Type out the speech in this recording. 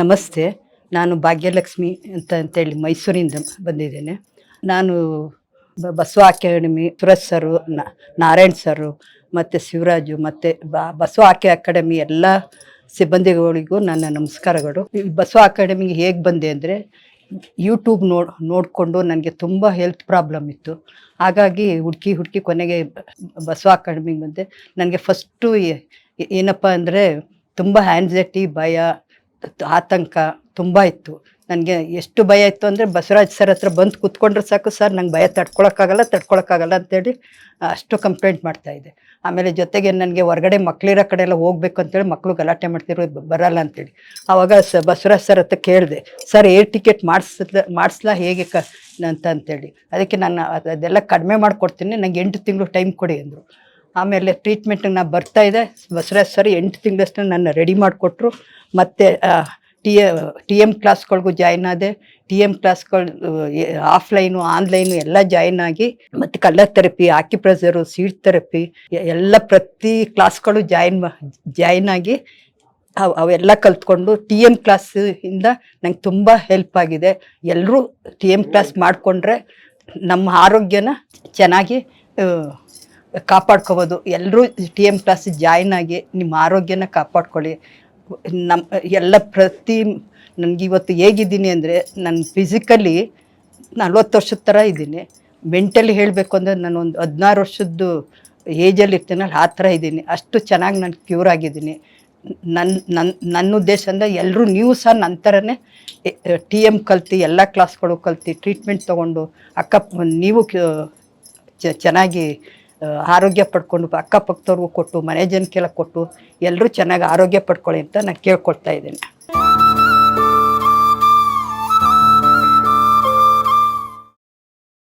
ನಮಸ್ತೆ, ನಾನು ಭಾಗ್ಯಲಕ್ಷ್ಮಿ ಅಂತ ಅಂತೇಳಿ ಮೈಸೂರಿಂದ ಬಂದಿದ್ದೇನೆ. ನಾನು Basava academy Suraj sir Narayan sir, ಮತ್ತು ಶಿವರಾಜು, ಮತ್ತು ಬಸವ ಆಕೆ ಅಕಾಡೆಮಿ ಎಲ್ಲ ಸಿಬ್ಬಂದಿಗಳಿಗೂ ನನ್ನ ನಮಸ್ಕಾರಗಳು. ಈ ಬಸವ ಅಕಾಡೆಮಿಗೆ ಹೇಗೆ ಬಂದೆ ಅಂದರೆ ಯೂಟ್ಯೂಬ್ ನೋಡ್, ನೋಡಿಕೊಂಡು ನನಗೆ ತುಂಬ ಹೆಲ್ತ್ ಪ್ರಾಬ್ಲಮ್ ಇತ್ತು. ಹಾಗಾಗಿ ಹುಡುಕಿ ಹುಡುಕಿ ಕೊನೆಗೆ ಬಸವ ಅಕಾಡೆಮಿಗೆ ಬಂದೆ. ನನಗೆ ಫಸ್ಟು ಏನಪ್ಪ ಅಂದರೆ ತುಂಬ ಆ್ಯನ್ಸೈಟಿ ಭಯ ಆತಂಕ ತುಂಬ ಇತ್ತು. ನನಗೆ ಎಷ್ಟು ಭಯ ಇತ್ತು ಅಂದರೆ ಬಸವರಾಜ್ ಸರ್ ಹತ್ರ ಬಂದು ಕೂತ್ಕೊಂಡ್ರೆ ಸಾಕು ಸರ್, ನಂಗೆ ಭಯ ತಡ್ಕೊಳಕ್ಕಾಗಲ್ಲ ತಡ್ಕೊಳಕ್ಕಾಗಲ್ಲ ಅಂತೇಳಿ ಅಷ್ಟು ಕಂಪ್ಲೇಂಟ್ ಮಾಡ್ತಾಯಿದ್ದೆ ಆಮೇಲೆ ಜೊತೆಗೆ ನನಗೆ ಹೊರಗಡೆ ಮಕ್ಕಳಿರೋ ಕಡೆ ಎಲ್ಲ ಹೋಗ್ಬೇಕು ಅಂತೇಳಿ ಮಕ್ಕಳು ಗಲಾಟೆ ಮಾಡ್ತಿರೋ ಬರಲ್ಲ ಅಂತೇಳಿ. ಆವಾಗ ಸ, ಬಸವರಾಜ್ ಸರ್ ಹತ್ರ ಕೇಳಿದೆ, ಸರ್, ಏರ್ ಟಿಕೆಟ್ ಮಾಡಿಸ್ಲ, ಮಾಡಿಸ್ಲಾ ಹೇಗೆ ಕ ಅಂತ ಅಂತೇಳಿ. ಅದಕ್ಕೆ ನಾನು ಅದ್- ಅದೆಲ್ಲ ಕಡಿಮೆ ಮಾಡಿಕೊಡ್ತೀನಿ, ನಂಗೆ ಎಂಟು ತಿಂಗಳು ಟೈಮ್ ಕೊಡಿ ಅಂದರು. ಆಮೇಲೆ ಟ್ರೀಟ್ಮೆಂಟಿಗೆ ನಾನು ಬರ್ತಾ ಇದೆ. ಬಸವರಾಜ್ ಸರ್ ಎಂಟು ತಿಂಗಳಷ್ಟು ನನ್ನ ರೆಡಿ ಮಾಡಿಕೊಟ್ರು. ಮತ್ತು ಟಿ ಎ ಟಿ ಎಂ ಕ್ಲಾಸ್ಗಳಿಗೂ ಜಾಯ್ನ್ ಆದೆ. ಟಿ ಎಂ ಕ್ಲಾಸ್ಗಳು ಆಫ್ಲೈನು ಆನ್ಲೈನು ಎಲ್ಲ ಜಾಯ್ನ್ ಆಗಿ, ಮತ್ತು colour therapy acupressure seed therapy ಎಲ್ಲ ಪ್ರತಿ ಕ್ಲಾಸ್ಗಳು ಜಾಯ್ನ್ ಜಾಯ್ನ್ ಆಗಿ ಅವು, ಅವೆಲ್ಲ ಕಲ್ತ್ಕೊಂಡು ಟಿ ಎಂ ಕ್ಲಾಸಿಂದ ನಂಗೆ ತುಂಬ ಹೆಲ್ಪ್ ಆಗಿದೆ. ಎಲ್ಲರೂ ಟಿ ಎಂ ಕ್ಲಾಸ್ ಮಾಡಿಕೊಂಡ್ರೆ ನಮ್ಮ ಆರೋಗ್ಯನ ಚೆನ್ನಾಗಿ ಕಾಪಾಡ್ಕೋಬೋದು. ಎಲ್ಲರೂ ಟಿ ಎಂ ಕ್ಲಾಸ್ ಜಾಯ್ನ್ ಆಗಿ ನಿಮ್ಮ ಆರೋಗ್ಯನ ಕಾಪಾಡ್ಕೊಳ್ಳಿ. ನಮ್ಮ ಎಲ್ಲ ಪ್ರತಿ, ನನಗೆ ಇವತ್ತು ಹೇಗಿದ್ದೀನಿ ಅಂದರೆ ನಾನು ಫಿಸಿಕಲಿ ನಲ್ವತ್ತು ವರ್ಷದ ಥರ ಇದ್ದೀನಿ. ಮೆಂಟಲಿ ಹೇಳಬೇಕು ಅಂದರೆ ನಾನು ಒಂದು ಹದಿನಾರು ವರ್ಷದ್ದು ಏಜಲ್ಲಿ ಇರ್ತೀನಲ್ಲ, ಆ ಥರ ಇದ್ದೀನಿ. ಅಷ್ಟು ಚೆನ್ನಾಗಿ ನಾನು ಕ್ಯೂರ್ ಆಗಿದ್ದೀನಿ. ನನ್ನ ನನ್ನ ನನ್ನ ಉದ್ದೇಶ ಅಂದರೆ ಎಲ್ಲರೂ ನೀವು ಸಹ ನನ್ನ ಥರನೇ ಟಿ ಎಂ ಕಲ್ತು, ಎಲ್ಲ ಕ್ಲಾಸ್ಗಳು ಕಲ್ತು ಟ್ರೀಟ್ಮೆಂಟ್ ತೊಗೊಂಡು, ಅಕ್ಕ, ನೀವು ಚೆನ್ನಾಗಿ ಆರೋಗ್ಯ ಪಡ್ಕೊಂಡು ಅಕ್ಕಪಕ್ಕದವ್ರಿಗೂ ಕೊಟ್ಟು, ಮನೆ ಜನಕ್ಕೆಲ್ಲ ಕೊಟ್ಟು ಎಲ್ಲರೂ ಚೆನ್ನಾಗಿ ಆರೋಗ್ಯ ಪಡ್ಕೊಳ್ಳಿ ಅಂತ ನಾನು ಕೇಳ್ಕೊಳ್ತಾ ಇದ್ದೇನೆ.